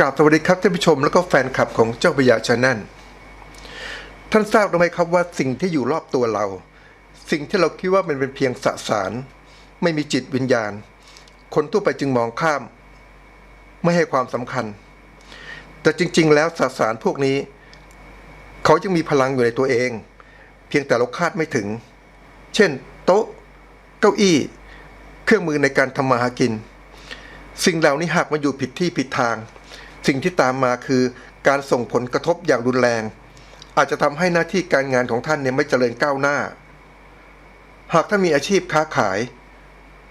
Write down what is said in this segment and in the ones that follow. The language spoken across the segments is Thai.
กราบสวัสดีครับท่านผู้ชมและก็แฟนคลับของเจ้าพยาชาแนท่านทราบหรือไม่ครับว่าสิ่งที่อยู่รอบตัวเรา สิ่งที่เราคิดว่ามันเป็นเพียงสสาร ไม่มีจิตวิญญาณ คนทั่วไปจึงมองข้าม ไม่ให้ความสำคัญ แต่จริง ๆ แล้วสสารพวกนี้ เขาจึงมีพลังอยู่ในตัวเอง เพียงแต่เราคาดไม่ถึง เช่น โต๊ะ เก้าอี้ เครื่องมือในการทำมาหากิน สิ่งเหล่านี้หากมาอยู่ผิดที่ผิดทาง สิ่งที่ตามมาคือการส่งผลกระทบอย่างรุนแรง อาจจะทำให้หน้าที่การงานของท่านเนี่ยไม่เจริญก้าวหน้า หากท่านมีอาชีพค้าขาย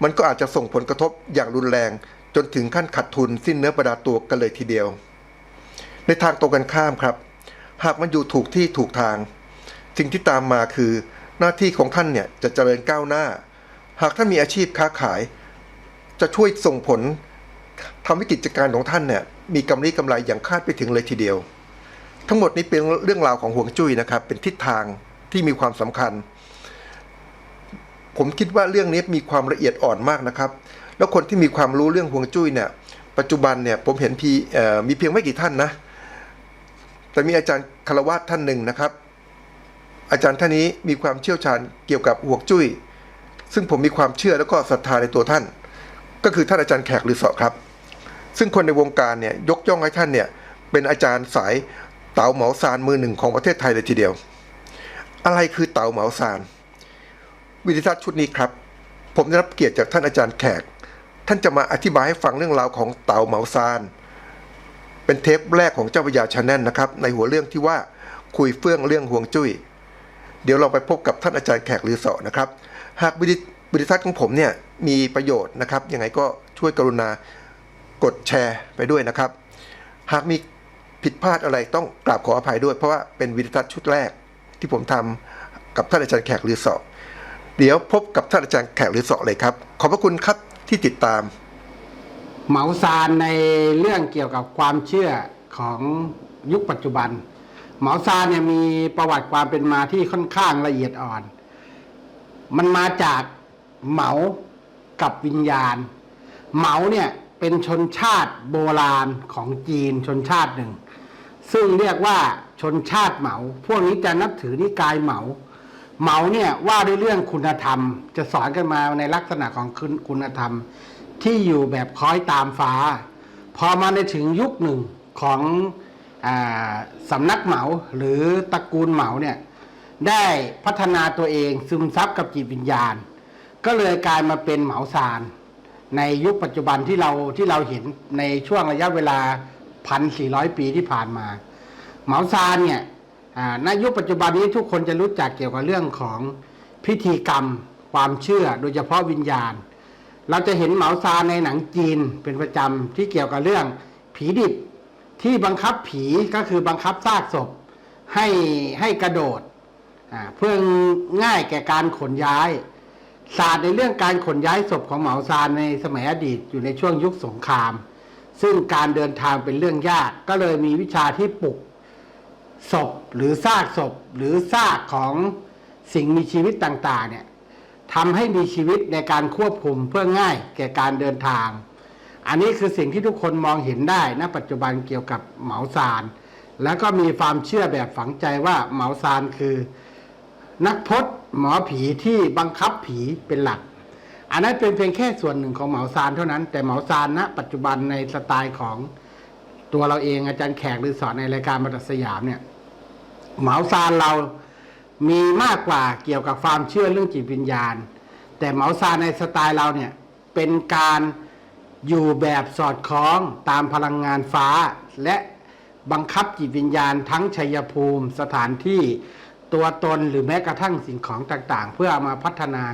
มันก็อาจจะส่งผลกระทบอย่างรุนแรง จนถึงขั้นขาดทุนสิ้นเนื้อประดาตัวกันเลยทีเดียว ในทางตรงกันข้ามครับ หากมันอยู่ถูกที่ถูกทาง สิ่งที่ตามมาคือ หน้าที่ของท่านเนี่ยจะเจริญก้าวหน้า หากท่านมีอาชีพค้าขาย จะช่วยส่งผล ทำให้กิจการของท่านเนี่ยมีกำไรกำไรอย่างคาดไปถึงเลยทีเดียว ทั้งหมดนี้เป็นเรื่องราวของห่วงจุ้ยนะครับ เป็นทิศทางที่มีความสำคัญ ผมคิดว่าเรื่องนี้มีความละเอียดอ่อนมากนะครับ แล้วคนที่มีความรู้เรื่องห่วงจุ้ยเนี่ย ปัจจุบันเนี่ยผมเห็นพีมีเพียงไม่กี่ท่านนะ แต่มีอาจารย์คารวะท่านหนึ่งนะครับ อาจารย์ท่านนี้มีความเชี่ยวชาญเกี่ยวกับห่วงจุ้ย ซึ่งผมมีความเชื่อแล้วก็ศรัทธาในตัวท่าน ก็คือท่านอาจารย์แขกหรือสาะครับ ซึ่งคนในวงการเนี่ยยกย่องให้ท่านเนี่ยเป็นอาจารย์สายเต๋าเหมาซานมือหนึ่งของประเทศไทยเลยทีเดียว อะไรคือเต๋าเหมาซาน วิทยาชุดนี้ครับ ผมได้รับเกียรติจากท่านอาจารย์แขก ท่านจะมาอธิบายให้ฟังเรื่องราวของเต๋าเหมาซาน เป็นเทปแรกของเจ้าพระยาชาแนลนะครับ ในหัวเรื่องที่ว่าคุยเฟื่องเรื่องห่วงจุ้ย เดี๋ยวเราไปพบกับท่านอาจารย์แขกหรือเสาะนะครับ หากวิดิทัศน์ของผมเนี่ยมีประโยชน์นะครับยังไงก็ช่วยกรุณา กดแชร์ไปด้วยนะครับ หากมีผิดพลาดอะไรต้องกราบขออภัยด้วย เพราะว่าเป็นวิดีทัศน์ชุดแรกที่ผมทำกับท่านอาจารย์แขกหรือสาะเดี๋ยวพบกับท่านอาจารย์แขกหรือสาะเลยครับ ขอบพระคุณครับที่ติดตาม เหมาซานในเรื่องเกี่ยวกับความเชื่อของยุคปัจจุบัน เหมาซานเนี่ยมีประวัติความเป็นมาที่ค่อนข้างละเอียดอ่อน มันมาจากเหมากับวิญญาณ เหมาเนี่ย เป็นชนชาติโบราณของจีนชนชาติหนึ่ง ซึ่งเรียกว่าชนชาติเหมา พวกนี้จะนับถือนิกายเหมาเหมาเนี่ยว่าด้วยเรื่องคุณธรรม จะสอนกันมาในลักษณะของคุณคุณธรรม ที่อยู่แบบคล้อยตามฟ้า พอมาในถึงยุคหนึ่งของอสำนักเหมาหรือตระกูลเหมาเนี่ยได้พัฒนาตัวเองซึมซับกับจิตวิญญาณ ก็เลยกลายมาเป็นเหมาซาน ในยุคปัจจุบันที่เราที่เราเห็นในช่วงระยะเวลา 1,400 ปีที่ผ่านมาเหมาซานเนี่ยในยุคปัจจุบันนี้ทุกคนจะรู้จักเกี่ยวกับเรื่องของพิธีกรรม ความเชื่อโดยเฉพาะวิญญาณ เราจะเห็นเหมาซานในหนังจีนเป็นประจำที่เกี่ยวกับเรื่องผีดิบที่บังคับผีก็คือบังคับซากศพให้ให้กระโดดเพื่อง่ายแก่การขนย้าย ศาสตร์ในเรื่องการขนย้ายศพของเหมาซานในสมัยอดีตอยู่ในช่วงยุคสงคราม ซึ่งการเดินทางเป็นเรื่องยาก ก็เลยมีวิชาที่ปลุกศพหรือซากศพ หรือซากของสิ่งมีชีวิตต่างๆเนี่ยทำให้มีชีวิตในการควบคุมเพื่อง่ายแก่การเดินทาง อันนี้คือสิ่งที่ทุกคนมองเห็นได้ณปัจจุบันเกี่ยวกับเหมาซาน แล้วก็มีความเชื่อแบบฝังใจว่าเหมาซานคือ นักพจน์หมอผีที่บังคับผีเป็นหลัก อันนั้นเป็นเพียงแค่ส่วนหนึ่งของเหมาซานเท่านั้น แต่เหมาซานณปัจจุบันในสไตล์ของตัวเราเองอาจารย์แขกหรือสอนในรายการมาตัดสยามเนี่ยเหมาซานเรามีมากกว่าเกี่ยวกับความเชื่อเรื่องจิตวิญญาณ แต่เหมาซานในสไตล์เราเนี่ยเป็นการอยู่แบบสอดคล้องตามพลังงานฟ้า และบังคับจิตวิญญาณทั้งชัยภูมิสถานที่ ตัวตนหรือแม้กระทั่งสิ่งของต่างๆ เพื่อเอามาพัฒนา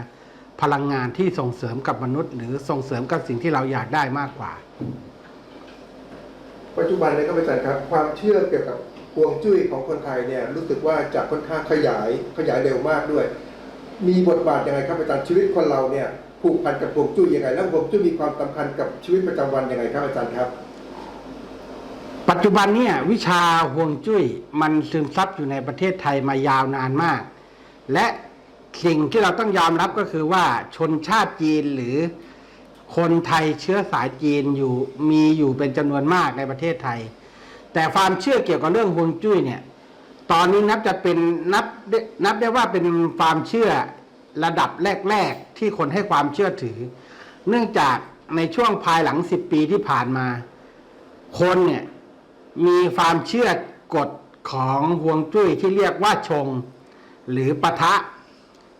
พลังงานที่ส่งเสริมกับมนุษย์ หรือส่งเสริมกับสิ่งที่เราอยากได้มากกว่า ปัจจุบันเลยครับอาจารย์ครับความเชื่อเกี่ยวกับฮวงจุ้ยของคนไทยเนี่ยรู้สึกว่าจะค่อนข้างขยายขยายเร็วมากด้วย มีบทบาทยังไงครับอาจารย์ชีวิตคนเราเนี่ยผูกพันกับฮวงจุ้ยยังไง แล้วฮวงจุ้ยมีความสำคัญกับชีวิตประจำวันยังไงครับอาจารย์ครับ ปัจจุบันเนี่ยวิชาห่วงจุ้ยมันซึมซับอยู่ในประเทศไทยมายาวนานมาก และสิ่งที่เราต้องยอมรับก็คือว่าชนชาติจีนหรือคนไทยเชื้อสายจีนอยู่มีอยู่เป็นจำนวนมากในประเทศไทย แต่ความเชื่อเกี่ยวกับเรื่องฮวงจุ้ยเนี่ยตอนนี้นับจะเป็นนับได้นับได้ว่าเป็นความเชื่อระดับแรก ๆ ที่คนให้ความเชื่อถือ เนื่องจากในช่วงภายหลังสิบปีที่ผ่านมา คนเนี่ย มีความเชื่อกฎของฮวงจุ้ยที่เรียกว่าชง หรือปะทะ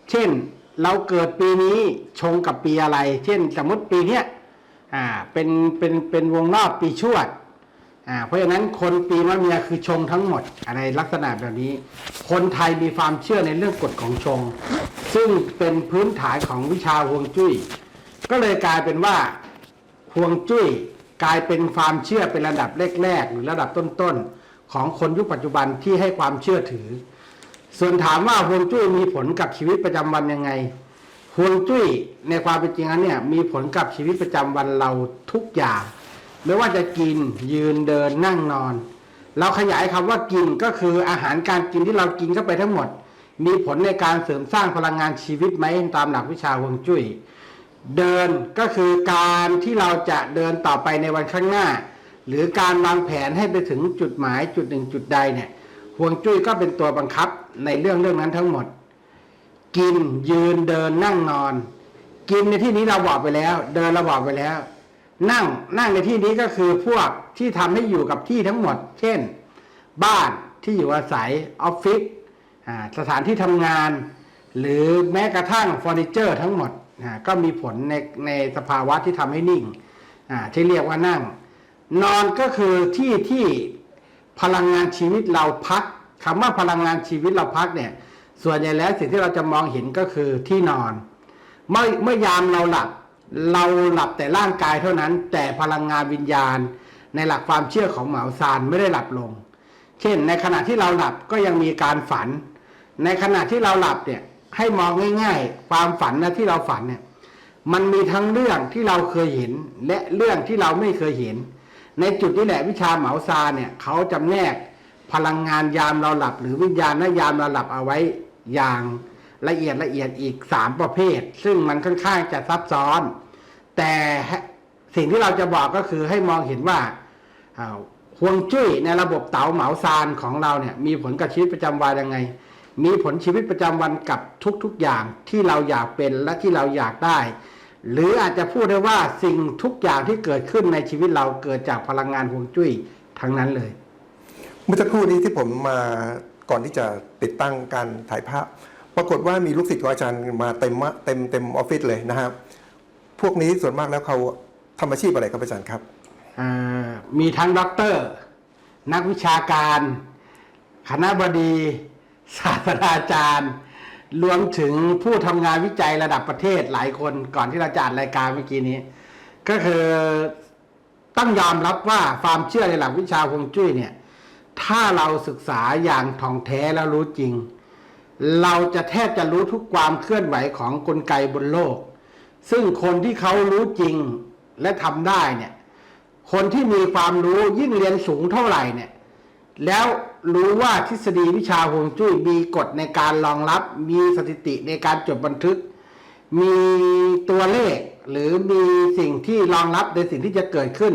เช่นเราเกิดปีนี้ชงกับปีอะไร เช่น สมมติปีเนี้ยอ่าเป็นเป็นเป็นวงรอบปีชวดอ่าเพราะฉะนั้นคนปีมะเมียคือชงทั้งหมดอะไรลักษณะแบบนี้ คนไทยมีความเชื่อในเรื่องกฎของชง ซึ่งเป็นพื้นฐานของวิชาฮวงจุ้ย ก็เลยกลายเป็นว่าฮวงจุ้ย กลายเป็นความเชื่อเป็นระดับแรกๆหรือระดับต้นๆของคนยุคปัจจุบันที่ให้ความเชื่อถือ ส่วนถามว่าฮวงจุ้ยมีผลกับชีวิตประจำวันยังไงฮวงจุ้ยในความเป็นจริงแล้วเนี่ยมีผลกับชีวิตประจำวันเราทุกอย่าง ไม่ว่าจะกินยืนเดินนั่งนอน เราขยายคำว่ากินก็คืออาหารการกินที่เรากินเข้าไปทั้งหมด มีผลในการเสริมสร้างพลังงานชีวิตไหมตามหลักวิชาฮวงจุ้ย เดินก็คือการที่เราจะเดินต่อไปในวันข้างหน้า หรือการวางแผนให้ไปถึงจุดหมายจุดหนึ่งจุดใดเนี่ยฮวงจุ้ยก็เป็นตัวบังคับในเรื่องเรื่องนั้นทั้งหมด กินยืนเดินนั่งนอน กินในที่นี้เราบอกไปแล้ว เดินเราบอกไปแล้ว นั่งนั่งในที่นี้ก็คือพวกที่ทำให้อยู่กับที่ทั้งหมด เช่น บ้านที่อยู่อาศัยออฟฟิศสถานที่ทำงาน หรือแม้กระทั่งเฟอร์นิเจอร์ทั้งหมด อ่าก็มีผลในในสภาวะที่ทำให้นิ่งอ่าที่เรียกว่านั่ง นอนก็คือที่ที่พลังงานชีวิตเราพักคำว่าพลังงานชีวิตเราพักเนี่ย ส่วนใหญ่แล้วสิ่งที่เราจะมองเห็นก็คือที่นอน เมื่อเมื่อยามเราหลับ เราหลับแต่ร่างกายเท่านั้น แต่พลังงานวิญญาณ ในหลักความเชื่อของเหมาซานไม่ได้หลับลง เช่น ในขณะที่เราหลับก็ยังมีการฝัน ในขณะที่เราหลับเนี่ย ให้มองง่าย ๆ ความฝันนะที่เราฝันเนี่ย มันมีทั้งเรื่องที่เราเคยเห็น และเรื่องที่เราไม่เคยเห็น ในจุดนี้แหละวิชาเหมาซาเนี่ยเขาจำแนกพลังงานยามเราหลับ หรือวิญญาณนยามเราหลับเอาไว้อย่างละเอียดละเอียดอีกสามประเภท ซึ่งมันค่อนข้างจะซับซ้อน แต่สิ่งที่เราจะบอกก็คือให้มองเห็นว่าอ่าฮวงจุ้ยในระบบเต๋าเหมาซานของเราเนี่ยมีผลกับชีวิตประจำวันยังไง มีผลชีวิตประจำวันกับทุกๆอย่างที่เราอยากเป็นและที่เราอยากได้ หรืออาจจะพูดได้ว่าสิ่งทุกอย่างที่เกิดขึ้นในชีวิตเราเกิดจากพลังงานฮวงจุ้ยทั้งนั้นเลย เมื่อสักครู่นี้ที่ผมมาก่อนที่จะติดตั้งการถ่ายภาพ ปรากฏว่ามีลูกศิษย์ของอาจารย์มาเต็มมะเต็มเต็มออฟฟิศเลยนะครับ พวกนี้ส่วนมากแล้วเขาทำอาชีพอะไรครับอาจารย์ครับอ่ามีทั้งด็อกเตอร์ นักวิชาการ คณะบดี ศาสตราจารย์ รวมถึงผู้ทำงานวิจัยระดับประเทศหลายคนก่อนที่เราจะอ่านรายการเมื่อกี้นี้ ก็คือต้องยอมรับว่าความเชื่อในหลักวิชาฮวงจุ้ยเนี่ย ถ้าเราศึกษาอย่างท่องแท้แล้วรู้จริง เราจะแทบจะรู้ทุกความเคลื่อนไหวของกลไกบนโลก ซึ่งคนที่เขารู้จริงและทำได้เนี่ย คนที่มีความรู้ยิ่งเรียนสูงเท่าไหร่เนี่ย แล้ว รู้ว่าทฤษฎีวิชาฮวงจุ้ยมีกฎในการรองรับ มีสถิติในการจดบันทึก มีตัวเลข หรือมีสิ่งที่รองรับในสิ่งที่จะเกิดขึ้น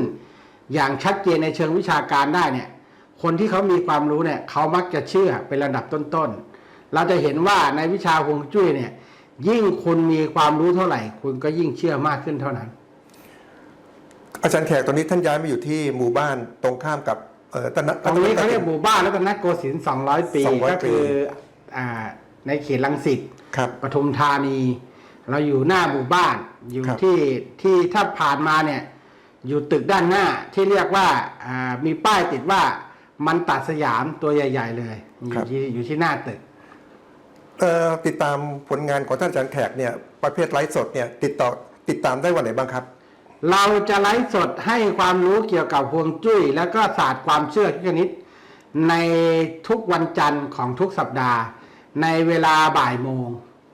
อย่างชัดเจนในเชิงวิชาการได้เนี่ย คนที่เขามีความรู้เนี่ยเขามักจะเชื่อเป็นระดับต้นๆ เราจะเห็นว่าในวิชาฮวงจุ้ยเนี่ยยิ่งคุณมีความรู้เท่าไหร่ คุณก็ยิ่งเชื่อมากขึ้นเท่านั้น อาจารย์แขกตอนนี้ท่านย้ายมาอยู่ที่หมู่บ้านตรงข้ามกับ เอ่อตนะตรงนี้เขาเรียกหมู่บ้านรัตนโกสินทร์200 ปี200ก็คืออ่าในเขตลังสิตครับปทุมธานี เราอยู่หน้าหมู่บ้านอยู่ครับที่ที่ถ้าผ่านมาเนี่ยอยู่ตึกด้านหน้าที่เรียกว่าอ่ามีป้ายติดว่ามันตัดสยามตัวใหญ่ ๆ เลย อยู่ที่อยู่ที่หน้าตึกเอ่อติดตามผลงานของท่านอาจารย์แขกเนี่ยประเภทไลฟ์สดเนี่ยติดต่อติดตามได้วันไหนบ้างครับ เราจะไลฟ์สดให้ความรู้เกี่ยวกับฮวงจุ้ย แล้วก็ศาสตร์ความเชื่อทุกชนิด ในทุกวันจันทร์ของทุกสัปดาห์ ในเวลาบ่ายโมง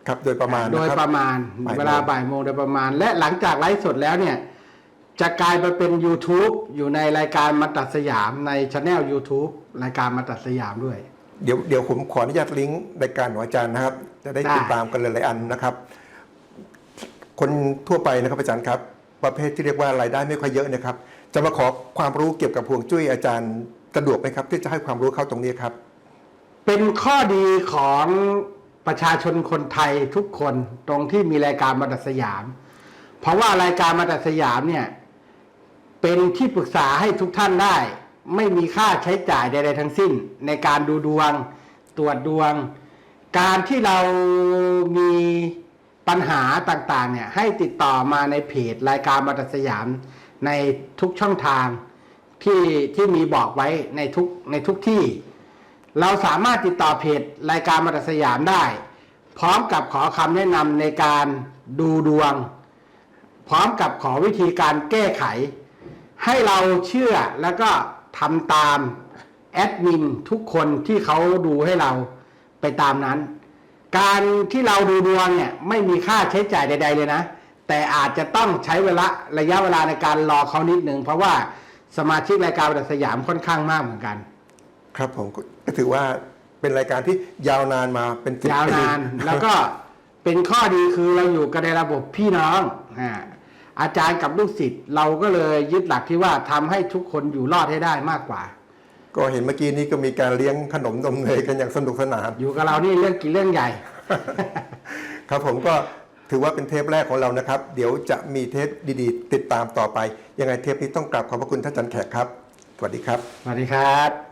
ครับโดยประมาณโดยนคบประมาณบ่ายโมงเวลาบ่ายโมงโดยประมาณ และหลังจากไลฟ์สดแล้วเนี่ย จะกลายมาเป็น YouTube อยู่ในรายการมาตัดสยามในช anel YouTube รายการมาตัดสยามด้วย เดี๋ยวเดี๋ยวผมขออนุญาตลิงก์รายการของอาจารย์นะครับ จะได้ได้ติดตามกันหลายๆอันนะครับ คนทั่วไปนะครับอาจารย์ครับ ประเภทที่เรียกว่ารายได้ไม่ค่อยเยอะนะครับจะมาขอความรู้เกี่ยวกับห่วงจุ้ยอาจารย์สะดวกไหมครับที่จะให้ความรู้เข้าตรงนี้ครับ เป็นข้อดีของประชาชนคนไทยทุกคนตรงที่มีรายการมาตัดสยาม เพราะว่ารายการมาตัดสยามเนี่ยเป็นที่ปรึกษาให้ทุกท่านได้ ไม่มีค่าใช้จ่ายใดๆทั้งสิ้น ในการดูดวง ตรวจดวง การที่เรามี ปัญหาต่างๆเนี่ยให้ติดต่อมาในเพจรายการมาตัดสยามในทุกช่องทางที่ที่มีบอกไว้ในทุกในทุกที่ เราสามารถติดต่อเพจรายการมาตัดสยามได้ พร้อมกับขอคำแนะนำในการดูดวง พร้อมกับขอวิธีการแก้ไข ให้เราเชื่อแล้วก็ทำตามแอดมินทุกคนที่เขาดูให้เราไปตามนั้น การที่เราดูดวงเนี่ยไม่มีค่าใช้จ่ายใด ๆ เลยนะ แต่อาจจะต้องใช้เวลาระยะเวลาในการรอเขานิดนึง เพราะว่าสมาชิกรายการประดับสยามค่อนข้างมากเหมือนกัน ครับผมก็ก็ถือว่าเป็นรายการที่ยาวนานมาเป็นสิบยาวปีนานแล้วก็เป็นข้อดีคือเราอยู่กันในระบบพี่น้องอ่าอาจารย์กับลูกศิษย์เราก็เลยยึดหลักที่ว่าทำให้ทุกคนอยู่รอดให้ได้มากกว่า ก็เห็นเมื่อกี้นี้ก็มีการเลี้ยงขนมนมเนยกันอย่างสนุกสนาน อยู่กับเรานี่เรื่องกินเรื่องใหญ่ ครับผมก็ถือว่าเป็นเทปแรกของเรานะครับ เดี๋ยวจะมีเทปดีๆ ติดตามต่อไป ยังไงเทปนี้ต้องกราบขอบพระคุณท่านอาจารย์แขกครับ สวัสดีครับ สวัสดีครับ